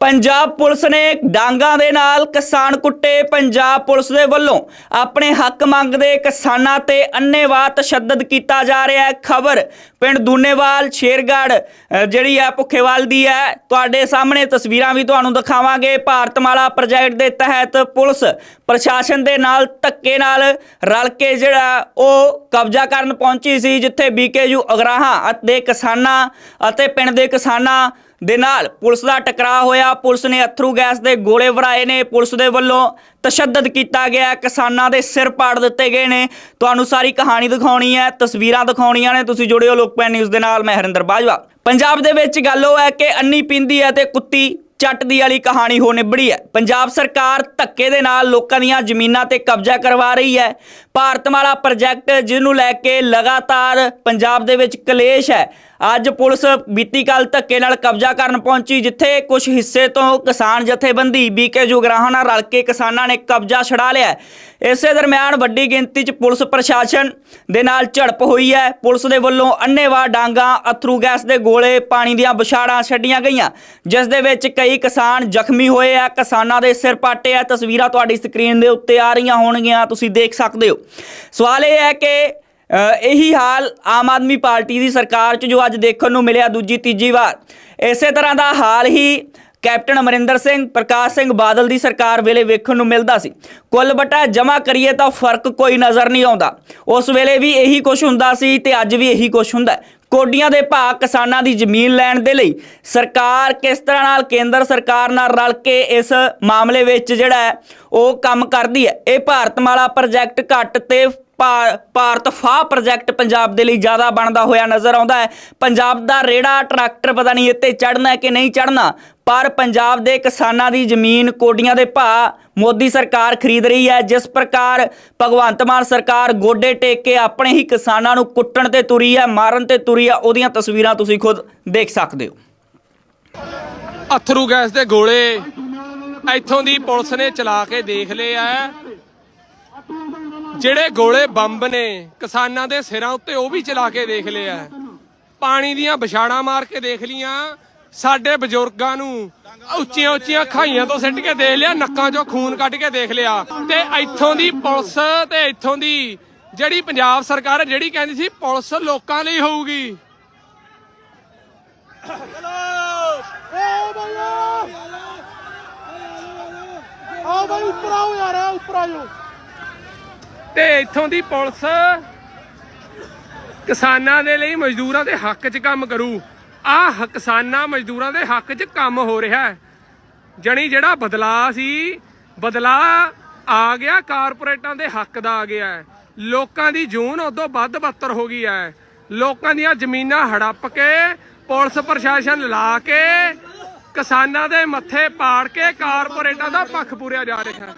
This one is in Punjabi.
ਪੰਜਾਬ ਪੁਲਿਸ ਨੇ ਡਾਂਗਾਂ ਦੇ ਨਾਲ ਕਿਸਾਨ ਕੁੱਟੇ ਪੰਜਾਬ ਪੁਲਿਸ ਦੇ ਵੱਲੋਂ। ਆਪਣੇ ਹੱਕ ਮੰਗਦੇ ਕਿਸਾਨਾਂ ਤੇ ਅੰਨੇਵਾਹ ਤਸ਼ੱਦਦ ਕੀਤਾ ਜਾ ਰਿਹਾ ਹੈ। ਖਬਰ ਪਿੰਡ ਦੂਨੇਵਾਲ, ਸ਼ੇਰਗੜ੍ਹ ਜਿਹੜੀ ਹੈ ਭੁੱਖੇਵਾਲ ਦੀ ਹੈ। ਤੁਹਾਡੇ ਸਾਹਮਣੇ ਤਸਵੀਰਾਂ ਵੀ ਤੁਹਾਨੂੰ ਦਿਖਾਵਾਂਗੇ। ਭਾਰਤਮਾਲਾ ਪ੍ਰੋਜੈਕਟ ਦੇ ਤਹਿਤ ਪੁਲਿਸ ਪ੍ਰਸ਼ਾਸਨ ਦੇ ਨਾਲ ਧੱਕੇ ਨਾਲ ਰਲ ਕੇ ਜਿਹੜਾ ਉਹ ਕਬਜ਼ਾ ਕਰਨ ਪਹੁੰਚੀ ਸੀ, ਜਿੱਥੇ ਬੀਕੇਯੂ ਅਗਰਾਹਾਂ ਅਤੇ ਕਿਸਾਨਾਂ ਅਤੇ ਪਿੰਡ ਦੇ ਕਿਸਾਨਾਂ ਦੇ ਨਾਲ ਪੁਲਿਸ ਦਾ ਟਕਰਾਅ ਹੋਇਆ। ਪੁਲਿਸ ਨੇ ਅਥਰੂ ਗੈਸ ਦੇ ਗੋਲੇ ਵਰਾਏ ਨੇ। ਪੁਲਿਸ ਦੇ ਵੱਲੋਂ ਤਸ਼ੱਦਦ ਕੀਤਾ ਗਿਆ। ਕਿਸਾਨਾਂ ਦੇ ਸਿਰ ਪਾੜ ਦਿੱਤੇ ਗਏ ਨੇ। ਤੁਹਾਨੂੰ ਸਾਰੀ ਕਹਾਣੀ ਦਿਖਾਉਣੀ ਹੈ, ਤਸਵੀਰਾਂ ਦਿਖਾਉਣੀਆਂ ਨੇ। ਤੁਸੀਂ ਜੁੜਿਓ ਲੋਕਪੈਨ ਨਿਊਜ਼ ਦੇ ਨਾਲ। ਮੈਂ ਹਰਿੰਦਰ ਬਾਜਵਾ। ਪੰਜਾਬ ਦੇ ਵਿੱਚ ਗੱਲ ਉਹ ਹੈ ਕਿ ਅੰਨੀ ਪਿੰਦੀ ਹੈ ਤੇ ਕੁੱਤੀ ਚੱਟਦੀ ਵਾਲੀ ਕਹਾਣੀ ਹੋ ਨਿਬੜੀ ਹੈ। ਪੰਜਾਬ ਸਰਕਾਰ ਧੱਕੇ ਦੇ ਨਾਲ ਲੋਕਾਂ ਦੀਆਂ ਜ਼ਮੀਨਾਂ ਤੇ ਕਬਜ਼ਾ ਕਰਵਾ ਰਹੀ ਹੈ। ਭਾਰਤਮਾਲਾ ਪ੍ਰੋਜੈਕਟ, ਜਿਹਨੂੰ ਲੈ ਕੇ ਲਗਾਤਾਰ ਪੰਜਾਬ ਦੇ ਵਿੱਚ ਕਲੇਸ਼ ਹੈ। ਅੱਜ ਪੁਲਿਸ ਬੀਤੀ ਕੱਲ ਧੱਕੇ ਨਾਲ ਕਬਜ਼ਾ ਕਰਨ ਪਹੁੰਚੀ, ਜਿੱਥੇ ਕੁਝ ਹਿੱਸੇ ਤੋਂ ਕਿਸਾਨ ਜਥੇਬੰਦੀ ਬੀਕੇ ਜੁਗਰਾਹਾਂ ਨਾਲ ਰਲ ਕੇ ਕਿਸਾਨਾਂ ਨੇ ਕਬਜ਼ਾ ਛਡਾ ਲਿਆ ਇਸੇ ਦਰਮਿਆਨ ਵੱਡੀ ਗਿਣਤੀ 'ਚ ਪੁਲਿਸ ਪ੍ਰਸ਼ਾਸਨ ਦੇ ਨਾਲ ਝੜਪ ਹੋਈ ਹੈ। ਪੁਲਿਸ ਦੇ ਵੱਲੋਂ ਅੰਨੇਵਾਹ ਡਾਂਗਾ, ਅਥਰੂ ਗੈਸ ਦੇ ਗੋਲੇ, ਪਾਣੀ ਦੀਆਂ ਵਿਛਾੜਾਂ ਛੱਡੀਆਂ ਗਈਆਂ, ਜਿਸ ਦੇ ਵਿੱਚ ਕਈ ਕਿਸਾਨ ਜ਼ਖਮੀ ਹੋਏ ਆ। ਕਿਸਾਨਾਂ ਦੇ ਸਿਰ ਪਾਟੇ ਆ। ਤਸਵੀਰਾਂ ਤੁਹਾਡੀ ਸਕਰੀਨ ਦੇ ਉੱਤੇ ਆ ਰਹੀਆਂ ਹੋਣਗੀਆਂ, ਤੁਸੀਂ ਦੇਖ ਸਕਦੇ ਹੋ। ਸਵਾਲ ਇਹ ਹੈ ਕਿ ਇਹੀ ਹਾਲ ਆਮ ਆਦਮੀ ਪਾਰਟੀ ਦੀ ਸਰਕਾਰ 'ਚ ਜੋ ਅੱਜ ਦੇਖਣ ਨੂੰ ਮਿਲਿਆ ਦੂਜੀ ਤੀਜੀ ਵਾਰ। ਇਸੇ ਤਰ੍ਹਾਂ ਦਾ ਹਾਲ ਹੀ ਕੈਪਟਨ ਅਮਰਿੰਦਰ ਸਿੰਘ, ਪ੍ਰਕਾਸ਼ ਸਿੰਘ ਬਾਦਲ ਦੀ ਸਰਕਾਰ ਵੇਲੇ ਵੇਖਣ ਨੂੰ ਮਿਲਦਾ ਸੀ। ਕੁੱਲ ਬਟਾ ਜਮਾ ਕਰੀਏ ਤਾਂ ਫ਼ਰਕ ਕੋਈ ਨਜ਼ਰ ਨਹੀਂ ਆਉਂਦਾ। ਉਸ ਵੇਲੇ ਵੀ ਇਹੀ ਕੁਝ ਹੁੰਦਾ ਸੀ ਤੇ ਅੱਜ ਵੀ ਇਹੀ ਕੁਝ ਹੁੰਦਾ ਕੋਡੀਆਂ ਦੇ ਭਾਅ ਕਿਸਾਨਾਂ ਦੀ ਜ਼ਮੀਨ ਲੈਣ ਦੇ ਲਈ ਸਰਕਾਰ ਕਿਸ ਤਰ੍ਹਾਂ ਨਾਲ ਕੇਂਦਰ ਸਰਕਾਰ ਨਾਲ ਰਲ ਕੇ ਇਸ ਮਾਮਲੇ ਵਿੱਚ ਜਿਹੜਾ ਹੈ, ਉਹ ਕੰਮ ਕਰਦੀ ਹੈ। ਇਹ ਭਾਰਤਮਾਲਾ ਪ੍ਰੋਜੈਕਟ ਘੱਟ ਤੇ ਭਾਰਤ ਫਾ ਪ੍ਰੋਜੈਕਟ ਪੰਜਾਬ ਦੇ ਲਈ ਜ਼ਿਆਦਾ ਬਣਦਾ ਹੋਇਆ ਨਜ਼ਰ ਆਉਂਦਾ ਹੈ। ਪੰਜਾਬ ਦਾ ਰੇੜਾ, ਟਰੈਕਟਰ ਪਤਾ ਨਹੀਂ ਇੱਥੇ ਚੜਨਾ ਕਿ ਨਹੀਂ ਚੜਨਾ ਪਰ ਪੰਜਾਬ ਦੇ ਕਿਸਾਨਾਂ ਦੀ ਜ਼ਮੀਨ ਕੋਡੀਆਂ ਦੇ ਭਾਅ ਮੋਦੀ ਸਰਕਾਰ ਖਰੀਦ ਰਹੀ ਹੈ, ਜਿਸ ਪ੍ਰਕਾਰ ਭਗਵੰਤ ਮਾਨ ਸਰਕਾਰ ਗੋਡੇ ਟੇਕ ਕੇ ਆਪਣੇ ਹੀ ਕਿਸਾਨਾਂ ਨੂੰ ਕੁੱਟਣ ਤੇ ਤੁਰੀ ਹੈ, ਮਾਰਨ ਤੇ ਤੁਰੀ ਹੈ, ਉਹਦੀਆਂ ਤਸਵੀਰਾਂ ਤੁਸੀਂ ਖੁਦ ਦੇਖ ਸਕਦੇ ਹੋ। ਅਥਰੂ ਗੈਸ ਦੇ ਗੋਲੇ ਇੱਥੋਂ ਦੀ ਪੁਲਿਸ ਨੇ ਚਲਾ ਕੇ ਦੇਖ ਲਏ ਆ। ਜਿਹੜੇ ਗੋਲੇ ਬੰਬ ਨੇ, ਕਿਸਾਨਾਂ ਦੇ ਸਿਰਾਂ ਉੱਤੇ ਉਹ ਵੀ ਚਲਾ ਕੇ ਦੇਖ ਲਿਆ ਪਾਣੀ ਦੀਆਂ ਵਿਛਾੜਾਂ ਮਾਰ ਕੇ ਦੇਖ ਲੀਆਂ ਸਾਡੇ ਬਜ਼ੁਰਗਾਂ ਨੂੰ ਉੱਚੀਆਂ ਉੱਚੀਆਂ ਖਾਈਆਂ ਤੋਂ ਸਿੱਟ ਕੇ ਦੇਖ ਲਿਆ, ਨੱਕਾਂ 'ਚੋਂ ਖੂਨ ਕੱਢ ਕੇ ਦੇਖ ਲਿਆ। ਤੇ ਇੱਥੋਂ ਦੀ ਪੁਲਿਸ ਤੇ ਇੱਥੋਂ ਦੀ ਜਿਹੜੀ ਪੰਜਾਬ ਸਰਕਾਰ ਜਿਹੜੀ ਕਹਿੰਦੀ ਸੀ ਪੁਲਿਸ ਲੋਕਾਂ ਲਈ ਹੋਊਗੀ। ਆਓ ਭਾਈ ਉੱਪਰ ਆਓ ਯਾਰ, ਉੱਪਰ ਆਓ ਤੇ ਇੱਥੋਂ ਦੀ ਪੁਲਿਸ ਕਿਸਾਨਾਂ ਦੇ ਲਈ ਮਜ਼ਦੂਰਾਂ ਦੇ ਹੱਕ 'ਚ ਕੰਮ ਕਰੂ। ਆਹ ਕਿਸਾਨਾਂ ਮਜ਼ਦੂਰਾਂ ਦੇ ਹੱਕ 'ਚ ਕੰਮ ਹੋ ਰਿਹਾ ਹੈ। ਜਣੀ ਜਿਹੜਾ ਬਦਲਾ ਸੀ ਬਦਲਾ ਆ ਗਿਆ, ਕਾਰਪੋਰੇਟਾਂ ਦੇ ਹੱਕ ਦਾ ਆ ਗਿਆ ਹੈ। ਲੋਕਾਂ ਦੀ ਜੂਨ ਉਦੋਂ ਵੱਧ ਬੱਤਰ ਹੋ ਗਈ ਹੈ। ਲੋਕਾਂ ਦੀਆਂ ਜ਼ਮੀਨਾਂ ਹੜੱਪ ਕੇ, ਪੁਲਿਸ ਪ੍ਰਸ਼ਾਸਨ ਲਾ ਕੇ, ਕਿਸਾਨਾਂ ਦੇ ਮੱਥੇ ਪਾੜ ਕੇ ਕਾਰਪੋਰੇਟਾਂ ਦਾ ਪੱਖ ਪੂਰਿਆ ਜਾ ਰਿਹਾ ਹੈ।